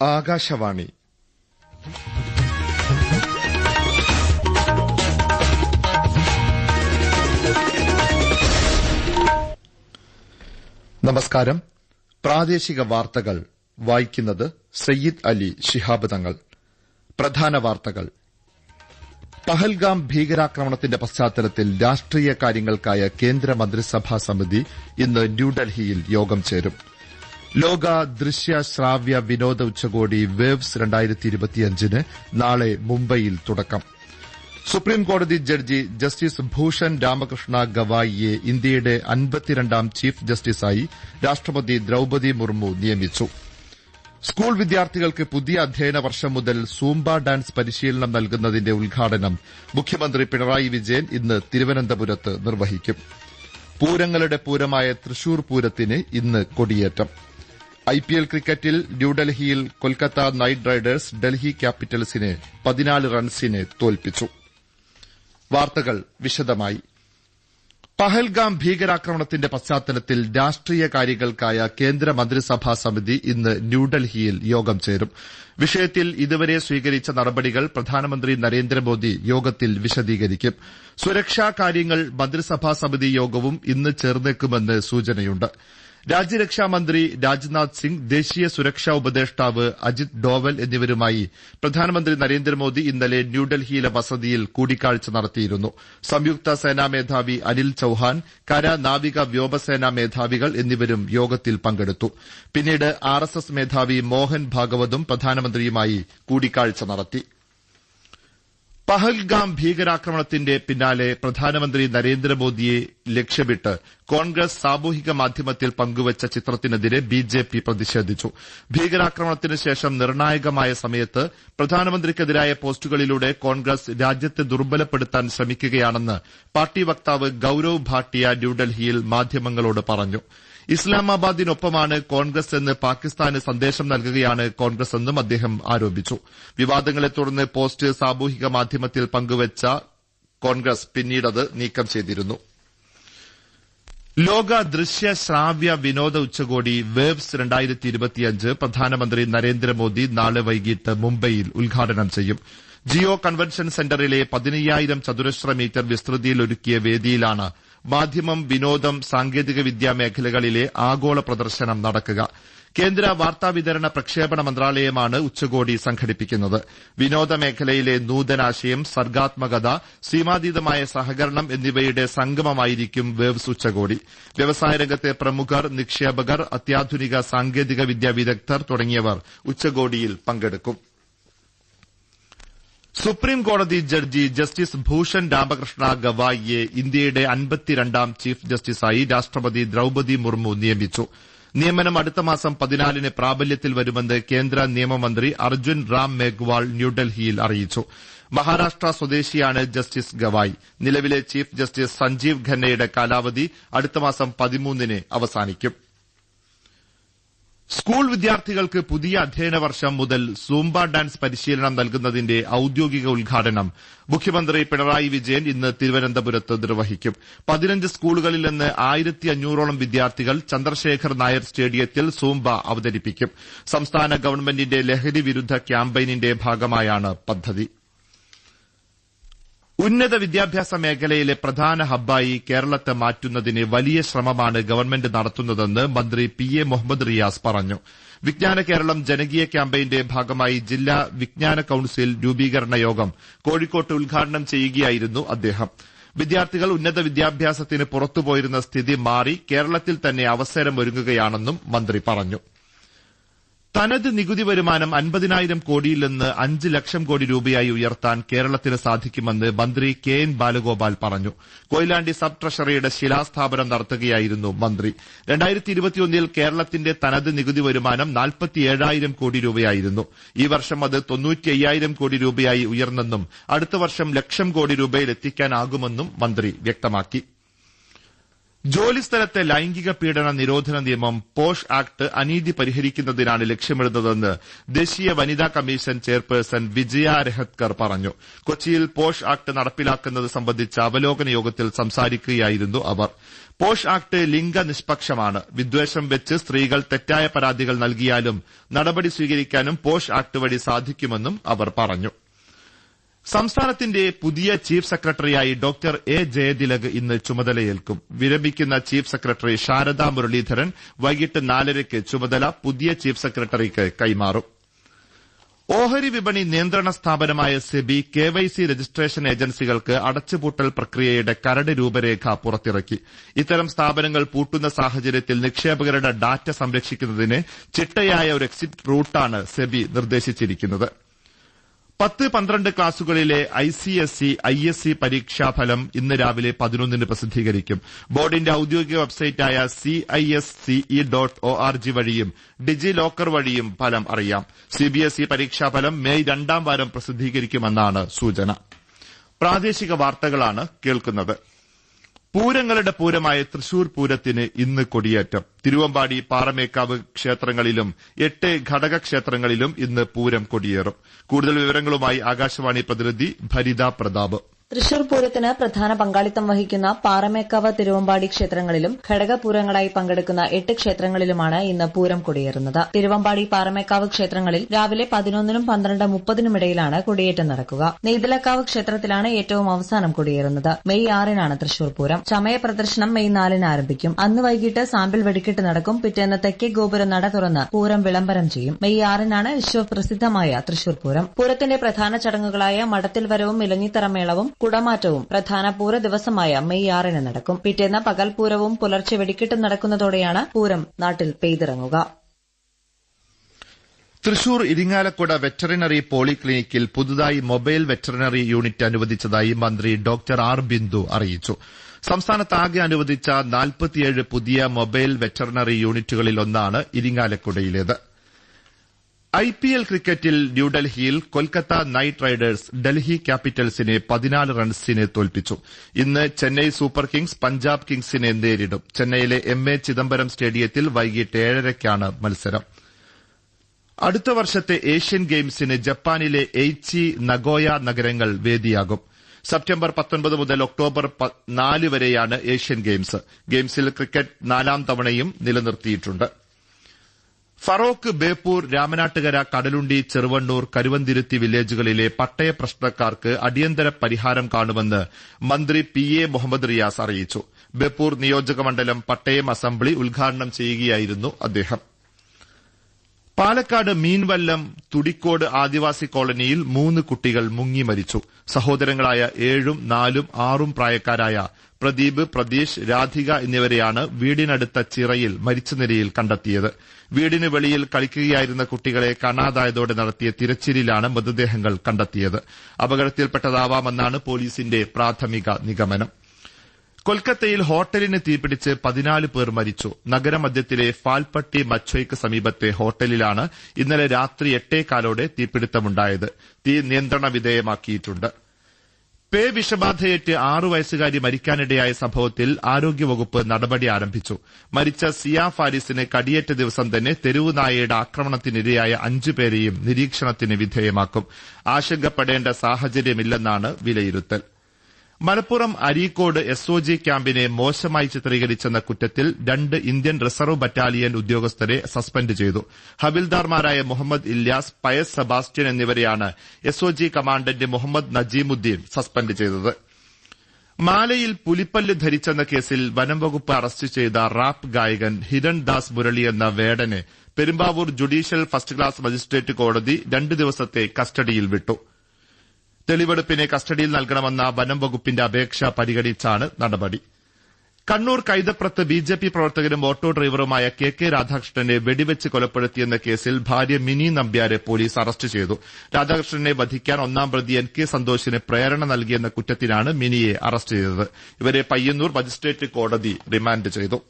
ആകാശവാണി. നമസ്കാരം. പ്രാദേശിക വാർത്തകൾ വായിക്കുന്നത് സയ്യിദ് അലി ശിഹാബ് തങ്ങൾ. പ്രധാന വാർത്തകൾ. പഹൽഗാം ഭീകരാക്രമണത്തിന്റെ പശ്ചാത്തലത്തിൽ രാഷ്ട്രീയ കാര്യങ്ങൾക്കായ കേന്ദ്ര മന്ത്രിസഭാ സമിതി ഇന്ന് ന്യൂഡൽഹിയിൽ യോഗം ചേരും. ലോക ദൃശ്യ ശ്രാവ്യ വിനോദ ഉച്ചകോടി വേവ്സ് ന് നാളെ മുംബൈയിൽ തുടക്കം. സുപ്രീംകോടതി ജഡ്ജി ജസ്റ്റിസ് ഭൂഷൺ രാമകൃഷ്ണ ഗവായിയെ ഇന്ത്യയുടെ അൻപത്തിരണ്ടാം ചീഫ് ജസ്റ്റിസായി രാഷ്ട്രപതി ദ്രൌപതി മുർമു നിയമിച്ചു. സ്കൂൾ വിദ്യാർത്ഥികൾക്ക് പുതിയ അധ്യയന വർഷം മുതൽ സൂംബ ഡാൻസ് പരിശീലനം നൽകുന്നതിന്റെ ഉദ്ഘാടനം മുഖ്യമന്ത്രി പിണറായി വിജയൻ ഇന്ന് തിരുവനന്തപുരത്ത് നിർവഹിക്കും. പൂരങ്ങളുടെ പൂരമായ തൃശൂർ പൂരത്തിന് ഇന്ന് കൊടിയേറ്റം. ഐപിഎൽ ക്രിക്കറ്റിൽ ന്യൂഡൽഹിയിൽ കൊൽക്കത്ത നൈറ്റ് റൈഡേഴ്സ് ഡൽഹി ക്യാപിറ്റൽസിനെ പതിനാല് റൺസിന് തോൽപ്പിച്ചു. വാർത്തകൾ വിശദമായി. പഹൽഗാം ഭീകരാക്രമണത്തിന്റെ പശ്ചാത്തലത്തിൽ രാഷ്ട്രീയ കാര്യങ്ങൾക്കായ കേന്ദ്ര മന്ത്രിസഭാ സമിതി ഇന്ന് ന്യൂഡൽഹിയിൽ യോഗം ചേരും. വിഷയത്തിൽ ഇതുവരെ സ്വീകരിച്ച നടപടികൾ പ്രധാനമന്ത്രി നരേന്ദ്രമോദി യോഗത്തിൽ വിശദീകരിക്കും. സുരക്ഷാ കാര്യങ്ങൾ മന്ത്രിസഭാ സമിതി യോഗവും ഇന്ന് ചേർന്നേക്കുമെന്ന് സൂചനയുണ്ട്. രാജ്യരക്ഷാമന്ത്രി രാജ്നാഥ് സിംഗ് ദേശീയ സുരക്ഷാ ഉപദേഷ്ടാവ് അജിത് ഡോവൽ എന്നിവരുമായി പ്രധാനമന്ത്രി നരേന്ദ്രമോദി ഇന്നലെ ന്യൂഡൽഹിയിലെ വസതിയിൽ കൂടിക്കാഴ്ച നടത്തിയിരുന്നു. സംയുക്ത സേനാ മേധാവി അനിൽ ചൌഹാൻ കര നാവിക വ്യോമസേനാ മേധാവികൾ എന്നിവരും യോഗത്തിൽ പങ്കെടുത്തു. പിന്നീട് ആർഎസ്എസ് മേധാവി മോഹൻ ഭാഗവതും പ്രധാനമന്ത്രിയുമായി കൂടിക്കാഴ്ച നടത്തി. പഹൽഗാം ഭീകരാക്രമണത്തിന്റെ പിന്നാലെ പ്രധാനമന്ത്രി നരേന്ദ്രമോദിയെ ലക്ഷ്യമിട്ട് കോൺഗ്രസ് സാമൂഹിക മാധ്യമത്തിൽ പങ്കുവച്ച ചിത്രത്തിനെതിരെ ബിജെപി പ്രതിഷേധിച്ചു. ഭീകരാക്രമണത്തിന് ശേഷം നിർണായകമായ സമയത്ത് പ്രധാനമന്ത്രിക്കെതിരായ പോസ്റ്റുകളിലൂടെ കോൺഗ്രസ് രാജ്യത്തെ ദുർബലപ്പെടുത്താൻ ശ്രമിക്കുകയാണെന്ന് പാർട്ടി വക്താവ് ഗൌരവ് ഭാട്ടിയ ന്യൂഡൽഹിയിൽ മാധ്യമങ്ങളോട് പറഞ്ഞു. ഇസ്ലാമാബാദിനൊപ്പമാണ് കോൺഗ്രസ് എന്ന് പാകിസ്ഥാന് സന്ദേശം നൽകുകയാണ് കോൺഗ്രസ് എന്നും അദ്ദേഹം ആരോപിച്ചു. വിവാദങ്ങളെ തുടർന്ന് പോസ്റ്റ് സാമൂഹിക മാധ്യമത്തിൽ പങ്കുവച്ച കോൺഗ്രസ് പിന്നീടത് നീക്കം ചെയ്തിരുന്നു. ലോക ദൃശ്യ ശ്രാവ്യ വിനോദ ഉച്ചകോടി വേവ്സ് രണ്ടായിരത്തി ഇരുപത്തിയഞ്ച് പ്രധാനമന്ത്രി നരേന്ദ്രമോദി നാളെ വൈകിട്ട് മുംബൈയിൽ ഉദ്ഘാടനം ചെയ്യും. ജിയോ കൺവെൻഷൻ സെന്ററിലെ പതിനയ്യായിരം ചതുരശ്ര മീറ്റർ വിസ്തൃതിയിൽ ഒരുക്കിയ വേദിയിലാണ് മാധ്യമം വിനോദം സാങ്കേതികവിദ്യാ മേഖലകളിലെ ആഗോള പ്രദർശനം നടക്കുക. കേന്ദ്ര വാർത്താവിതരണ പ്രക്ഷേപണ മന്ത്രാലയമാണ് ഉച്ചകോടി സംഘടിപ്പിക്കുന്നത്. വിനോദ മേഖലയിലെ നൂതനാശയം സർഗാത്മകത സീമാതീതമായ സഹകരണം എന്നിവയുടെ സംഗമമായിരിക്കും വേവ്സ് ഉച്ചകോടി. വ്യവസായ രംഗത്തെ പ്രമുഖർ നിക്ഷേപകർ അത്യാധുനിക സാങ്കേതിക വിദ്യാ വിദഗ്ധർ തുടങ്ങിയവർ ഉച്ചകോടിയിൽ പങ്കെടുക്കും. സുപ്രീം കോടതി ജഡ്ജി ജസ്റ്റിസ് ഭൂഷൺ രാമകൃഷ്ണ ഗവായിയെ ഇന്ത്യയുടെ അൻപത്തിരണ്ടാം ചീഫ് ജസ്റ്റിസായി രാഷ്ട്രപതി ദ്രൌപതി മുർമു നിയമിച്ചു. നിയമനം അടുത്ത മാസം പതിനാലിന് പ്രാബല്യത്തിൽ വരുമെന്ന് കേന്ദ്ര നിയമമന്ത്രി അർജുൻ റാം മേഘ്വാൾ ന്യൂഡൽഹിയിൽ അറിയിച്ചു. മഹാരാഷ്ട്ര സ്വദേശിയാണ് ജസ്റ്റിസ് ഗവായ്. നിലവിലെ ചീഫ് ജസ്റ്റിസ് സഞ്ജീവ് ഖന്നയുടെ കാലാവധി അടുത്ത മാസം പതിമൂന്നിന് അവസാനിക്കും. സ്കൂൾ വിദ്യാർത്ഥികൾക്ക് പുതിയ അധ്യയന വർഷം മുതൽ സൂംബ ഡാൻസ് പരിശീലനം നൽകുന്നതിന്റെ ഔദ്യോഗിക ഉദ്ഘാടനം മുഖ്യമന്ത്രി പിണറായി വിജയൻ ഇന്ന് തിരുവനന്തപുരത്ത് നിർവഹിക്കും. പതിനഞ്ച് സ്കൂളുകളിൽ നിന്ന് ആയിരത്തി അഞ്ഞൂറോളം വിദ്യാർത്ഥികൾ ചന്ദ്രശേഖർ നായർ സ്റ്റേഡിയത്തിൽ സൂംബ അവതരിപ്പിക്കും. സംസ്ഥാന ഗവൺമെന്റിന്റെ ലഹരി വിരുദ്ധ ക്യാമ്പയിനിന്റെ ഭാഗമായാണ് പദ്ധതി. ഉന്നത വിദ്യാഭ്യാസ മേഖലയിലെ പ്രധാന ഹബ്ബായി കേരളത്തെ മാറ്റുന്നതിന് വലിയ ശ്രമമാണ് ഗവൺമെന്റ് നടത്തുന്നതെന്ന് മന്ത്രി പി എ മുഹമ്മദ് റിയാസ് പറഞ്ഞു. വിജ്ഞാന കേരളം ജനകീയ ക്യാമ്പയിന്റെ ഭാഗമായി ജില്ലാ വിജ്ഞാന കൌൺസിൽ രൂപീകരണ യോഗം കോഴിക്കോട്ട് ഉദ്ഘാടനം ചെയ്യുകയായിരുന്നു അദ്ദേഹം. വിദ്യാർത്ഥികൾ ഉന്നത വിദ്യാഭ്യാസത്തിന് പുറത്തുപോയിരുന്ന സ്ഥിതി മാറി കേരളത്തിൽ തന്നെ അവസരമൊരുങ്ങുകയാണെന്നും മന്ത്രി പറഞ്ഞു. തനത് നികുതി വരുമാനം അൻപതിനായിരം കോടിയിൽ നിന്ന് അഞ്ച് ലക്ഷം കോടി രൂപയായി ഉയർത്താൻ കേരളത്തിന് സാധിക്കുമെന്ന് മന്ത്രി കെ എൻ ബാലഗോപാൽ പറഞ്ഞു. കൊയിലാണ്ടി സബ് ട്രഷറിയുടെ ശിലാസ്ഥാപനം നടത്തുകയായിരുന്നു മന്ത്രി. ൽ കേരളത്തിന്റെ തനത് നികുതി വരുമാനം നാൽപ്പത്തിയേഴായിരം കോടി രൂപയായിരുന്നു. ഈ വർഷം അത് തൊണ്ണൂറ്റിയ്യായിരം കോടി രൂപയായി ഉയർന്നെന്നും അടുത്ത വർഷം ലക്ഷം കോടി രൂപയിലെത്തിക്കാനാകുമെന്നും മന്ത്രി വ്യക്തമാക്കി. ജോലിസ്ഥലത്തെ ലൈംഗിക പീഡന നിരോധന നിയമം പോഷ് ആക്ട് അനീതി പരിഹരിക്കുന്നതിനാണ് ലക്ഷ്യമിടുന്നതെന്ന് ദേശീയ വനിതാ കമ്മീഷൻ ചെയർപേഴ്സൺ വിജയ രഹത്കർ പറഞ്ഞു. കൊച്ചിയിൽ പോഷ് ആക്ട് നടപ്പിലാക്കുന്നത് സംബന്ധിച്ച അവലോകന യോഗത്തിൽ സംസാരിക്കുകയായിരുന്നു അവർ. പോഷ് ആക്ട് ലിംഗ നിഷ്പക്ഷമാണ്. വിദ്വേഷം വെച്ച് സ്ത്രീകൾ തെറ്റായ പരാതികൾ നൽകിയാലും നടപടി സ്വീകരിക്കാനും പോഷ് ആക്ട് വഴി സാധിക്കുമെന്നും അവർ പറഞ്ഞു. സംസ്ഥാനത്തിന്റെ പുതിയ ചീഫ് സെക്രട്ടറിയായി ഡോക്ടർ എ ജയതിലക് ഇന്ന് ചുമതലയേൽക്കും. വിരമിക്കുന്ന ചീഫ് സെക്രട്ടറി ശാരദാ മുരളീധരൻ വൈകിട്ട് നാലരയ്ക്ക് ചുമതല പുതിയ ചീഫ് സെക്രട്ടറിക്ക് കൈമാറും. ഓഹരി വിപണി നിയന്ത്രണ സ്ഥാപനമായ സെബി കെവൈസി രജിസ്ട്രേഷൻ ഏജൻസികൾക്ക് അടച്ചുപൂട്ടൽ പ്രക്രിയയുടെ കരട് രൂപരേഖ പുറത്തിറക്കി. ഇത്തരം സ്ഥാപനങ്ങൾ പൂട്ടുന്ന സാഹചര്യത്തിൽ നിക്ഷേപകരുടെ ഡാറ്റ സംരക്ഷിക്കുന്നതിന് ചിട്ടയായ ഒരു എക്സിറ്റ് റൂട്ടാണ് സെബി നിർദ്ദേശിച്ചിരിക്കുന്നത്. പത്ത് പന്ത്രണ്ട് ക്ലാസുകളിലെ I C S C I S C പരീക്ഷാഫലം ഇന്ന് രാവിലെ പതിനൊന്നിന് പ്രസിദ്ധീകരിക്കും. ബോർഡിന്റെ ഔദ്യോഗിക വെബ്സൈറ്റായ C I S CE dot O R G വഴിയും ഡിജി ലോക്കർ വഴിയും ഫലം അറിയാം. സിബിഎസ്ഇ പരീക്ഷാഫലം മെയ് രണ്ടാം വാരം പ്രസിദ്ധീകരിക്കുമെന്നാണ് സൂചന. പ്രാദേശിക വാർത്തകളാണ് കേൾക്കുന്നത്. പൂരങ്ങളുടെ പൂരമായ തൃശൂർ പൂരത്തിന് ഇന്ന് കൊടിയേറ്റം. തിരുവമ്പാടി പാറമേക്കാവ് ക്ഷേത്രങ്ങളിലും എട്ട് ഘടക ക്ഷേത്രങ്ങളിലും ഇന്ന് പൂരം കൊടിയേറും. കൂടുതൽ വിവരങ്ങളുമായി ആകാശവാണി പ്രതിനിധി ഭരിത പ്രതാപ്. തൃശൂർ പൂരത്തിന് പ്രധാന പങ്കാളിത്തം വഹിക്കുന്ന പാറമേക്കാവ് തിരുവമ്പാടി ക്ഷേത്രങ്ങളിലും ഘടകപൂരങ്ങളായി പങ്കെടുക്കുന്ന എട്ട് ക്ഷേത്രങ്ങളിലുമാണ് ഇന്ന് പൂരം കൊടിയേറുന്നത്. തിരുവമ്പാടി പാറമേക്കാവ് ക്ഷേത്രങ്ങളിൽ രാവിലെ പതിനൊന്നിനും പന്ത്രണ്ട് മുപ്പതിനും ഇടയിലാണ് കൊടിയേറ്റം നടക്കുക. നെയ്തലക്കാവ് ക്ഷേത്രത്തിലാണ് ഏറ്റവും അവസാനം കൊടിയേറുന്നത്. മെയ് ആറിനാണ് തൃശൂർ പൂരം. ചമയ പ്രദർശനം മെയ് നാലിന് ആരംഭിക്കും. അന്ന് വൈകിട്ട് സാമ്പിൾ വെടിക്കെട്ട് നടക്കും. പിറ്റേന്ന് തെക്കേ ഗോപുരം നട തുറന്ന് പൂരം വിളംബരം ചെയ്യും. മെയ് ആറിനാണ് വിശ്വപ്രസിദ്ധമായ തൃശൂർ പൂരം. പൂരത്തിന്റെ പ്രധാന ചടങ്ങുകളായ മടത്തിൽ വരവും ഇലഞ്ഞിത്തറമേളവും കുടമാറ്റവും പ്രധാന പൂര ദിവസമായ മെയ് ആറിന് നടക്കും. പിറ്റേന്ന് പകൽപൂരവും പുലർച്ചെ വെടിക്കെട്ടും നടക്കുന്നതോടെയാണ് പൂരം നാട്ടിൽ പെയ്തിറങ്ങുക. തൃശൂർ ഇരിങ്ങാലക്കുട വെറ്ററിനറി പോളിക്ലിനിക്കിൽ പുതുതായി മൊബൈൽ വെറ്ററിനറി യൂണിറ്റ് അനുവദിച്ചതായി മന്ത്രി ഡോക്ടർ ആർ ബിന്ദു അറിയിച്ചു. സംസ്ഥാനത്താകെ അനുവദിച്ച നാൽപ്പത്തിയേഴ് പുതിയ മൊബൈൽ വെറ്ററിനറി യൂണിറ്റുകളിൽ ഒന്നാണ് ഇരിങ്ങാലക്കുടയിലേത്. ഐ പി എൽ ക്രിക്കറ്റിൽ ന്യൂഡൽഹിയിൽ കൊൽക്കത്ത നൈറ്റ് റൈഡേഴ്സ് ഡൽഹി ക്യാപിറ്റൽസിനെ പതിനാല് റൺസിനെ തോൽപ്പിച്ചു. ഇന്ന് ചെന്നൈ സൂപ്പർ കിങ്സ് പഞ്ചാബ് കിങ്സിനെ നേരിടും. ചെന്നൈയിലെ എം എ ചിദംബരം സ്റ്റേഡിയത്തിൽ വൈകിട്ട് ഏഴരയ്ക്കാണ് മത്സരം. അടുത്ത വർഷത്തെ ഏഷ്യൻ ഗെയിംസിന് ജപ്പാനിലെ എയ്ച്ചി നഗോയ നഗരങ്ങൾ വേദിയാകും. സെപ്റ്റംബർ പത്തൊൻപത് മുതൽ ഒക്ടോബർ നാല് വരെയാണ് ഏഷ്യൻ ഗെയിംസ്. ഗെയിംസിൽ ക്രിക്കറ്റ് നാലാം തവണയും നിലനിർത്തിയിട്ടുണ്ട്. ഫറോക്ക് ബേപ്പൂർ രാമനാട്ടുകര കടലുണ്ടി ചെറുവണ്ണൂർ കരുവന്തിരുത്തി വില്ലേജുകളിലെ പട്ടയ പ്രശ്നക്കാർക്ക് അടിയന്തര പരിഹാരം കാണുമെന്ന് മന്ത്രി പി എ മുഹമ്മദ് റിയാസ് അറിയിച്ചു. ബേപ്പൂർ നിയോജക മണ്ഡലം പട്ടയം അസംബ്ലി ഉദ്ഘാടനം ചെയ്യുകയായിരുന്നു അദ്ദേഹം. പാലക്കാട് മീൻവല്ലം തുടിക്കോട് ആദിവാസി കോളനിയിൽ മൂന്ന് കുട്ടികൾ മുങ്ങി മരിച്ചു. സഹോദരങ്ങളായ ഏഴും നാലും ആറും പ്രായക്കാരായ പ്രദീപ് പ്രദീഷ് രാധിക എന്നിവരെയാണ് വീടിനടുത്ത ചിറയിൽ മരിച്ച നിലയിൽ കണ്ടെത്തിയത്. വീടിന് വെളിയിൽ കളിക്കുകയായിരുന്ന കുട്ടികളെ കാണാതായതോടെ നടത്തിയ തിരച്ചിലിലാണ് മൃതദേഹങ്ങൾ കണ്ടെത്തിയത്. അപകടത്തിൽപ്പെട്ടതാവാമെന്നാണ് പോലീസിന്റെ പ്രാഥമിക നിഗമനം. കൊൽക്കത്തയിൽ ഹോട്ടലിന് തീപിടിച്ച് പതിനാല് പേർ മരിച്ചു. നഗരമധ്യത്തിലെ ഫാൽപട്ടി മച്ചോയ്ക്ക് സമീപത്തെ ഹോട്ടലിലാണ് ഇന്നലെ രാത്രി എട്ടേകാലോടെ തീപിടുത്തമുണ്ടായത്. തീ നിയന്ത്രണ വിധേയമാക്കിയിട്ടുണ്ട്. പേ വിഷബാധയേറ്റ് ആറു വയസ്സുകാരി മരിക്കാനിടയായ സംഭവത്തിൽ ആരോഗ്യവകുപ്പ് നടപടി ആരംഭിച്ചു. മരിച്ച സിയ ഫാരിസിന് കടിയേറ്റ ദിവസം തന്നെ തെരുവു നായയുടെ ആക്രമണത്തിനിരയായ അഞ്ചുപേരെയും നിരീക്ഷണത്തിന് വിധേയമാക്കും. ആശങ്കപ്പെടേണ്ട സാഹചര്യമില്ലെന്നാണ് വിലയിരുത്തൽ. Malappuram Areekode S O G ക്യാമ്പിനെ മോശമായി ചിത്രീകരിച്ചെന്ന കുറ്റത്തിൽ രണ്ട് ഇന്ത്യൻ റിസർവ് ബറ്റാലിയൻ ഉദ്യോഗസ്ഥരെ സസ്പെൻഡ് ചെയ്തു. ഹബിൽദാർമാരായ മുഹമ്മദ് ഇല്യാസ് പയസ് സെബാസ്റ്റ്യൻ എന്നിവരെയാണ് S O G commandant Muhammad Najeemuddeen suspend ചെയ്തത്. മാലയിൽ പുലിപ്പല്ല് ധരിച്ചെന്ന കേസിൽ വനം വകുപ്പ് അറസ്റ്റ് ചെയ്ത റാപ്പ് ഗായകൻ ഹിരൺ ദാസ് മുരളി എന്ന വേടനെ Perumbavoor judicial first class magistrate കോടതി രണ്ട് ദിവസത്തെ കസ്റ്റഡിയിൽ വിട്ടു. തെളിവെടുപ്പിനെ കസ്റ്റഡിയിൽ നൽകണമെന്ന വനം വകുപ്പിന്റെ അപേക്ഷ പരിഗണിച്ചാണ് നടപടി. കണ്ണൂർ കൈതപ്രത്ത് ബി ജെ പി പ്രവർത്തകരും ഓട്ടോ ഡ്രൈവറുമായ കെ കെ രാധാകൃഷ്ണനെ വെടിവെച്ച് കൊലപ്പെടുത്തിയെന്ന കേസിൽ ഭാര്യ മിനി നമ്പ്യാരെ പോലീസ് അറസ്റ്റ് ചെയ്തു. രാധാകൃഷ്ണനെ വധിക്കാൻ ഒന്നാം പ്രതി എൻ കെ സന്തോഷിന് പ്രേരണ നൽകിയെന്ന കുറ്റത്തിനാണ് മിനിയെ അറസ്റ്റ് ചെയ്തത്. ഇവരെ പയ്യന്നൂർ മജിസ്ട്രേറ്റ് കോടതി റിമാൻഡ് ചെയ്തു.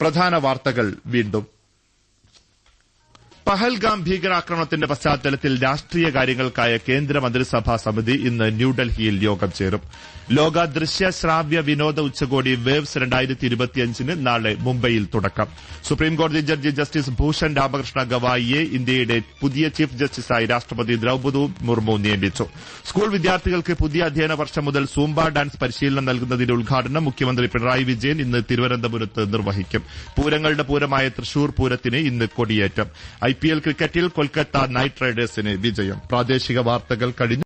പ്രധാന വാർത്തകൾ വീണ്ടും. പഹൽഗാം ഭീകരാക്രമണത്തിന്റെ പശ്ചാത്തലത്തിൽ രാഷ്ട്രീയ കാര്യങ്ങൾക്കായ കേന്ദ്ര മന്ത്രിസഭാ സമിതി ഇന്ന് ന്യൂഡൽഹിയിൽ യോഗം ചേരും. ലോക ദൃശ്യ ശ്രാവ്യ വിനോദ ഉച്ചകോടി വേവ്സ് രണ്ടായിരത്തി ഇരുപത്തിയഞ്ചിന് നാളെ മുംബൈയിൽ തുടക്കം. സുപ്രീംകോടതി ജഡ്ജി ജസ്റ്റിസ് ഭൂഷൺ രാമകൃഷ്ണ ഗവായിയെ ഇന്ത്യയുടെ പുതിയ ചീഫ് ജസ്റ്റിസായി രാഷ്ട്രപതി ദ്രൌപദി മുർമു നിയമിച്ചു. സ്കൂൾ വിദ്യാർത്ഥികൾക്ക് പുതിയ അധ്യയന വർഷം മുതൽ സൂംബ ഡാൻസ് പരിശീലനം നൽകുന്നതിന്റെ ഉദ്ഘാടനം മുഖ്യമന്ത്രി പിണറായി വിജയൻ ഇന്ന് തിരുവനന്തപുരത്ത് നിർവഹിക്കും. പൂരങ്ങളുടെ പൂരമായ തൃശൂർ പൂരത്തിന് ഇന്ന് കൊടിയേറ്റം. ഐപിഎൽ ക്രിക്കറ്റിൽ കൊൽക്കത്ത നൈറ്റ് റൈഡേഴ്സിന് വിജയം. പ്രാദേശിക വാർത്തകൾ കഴിഞ്ഞു.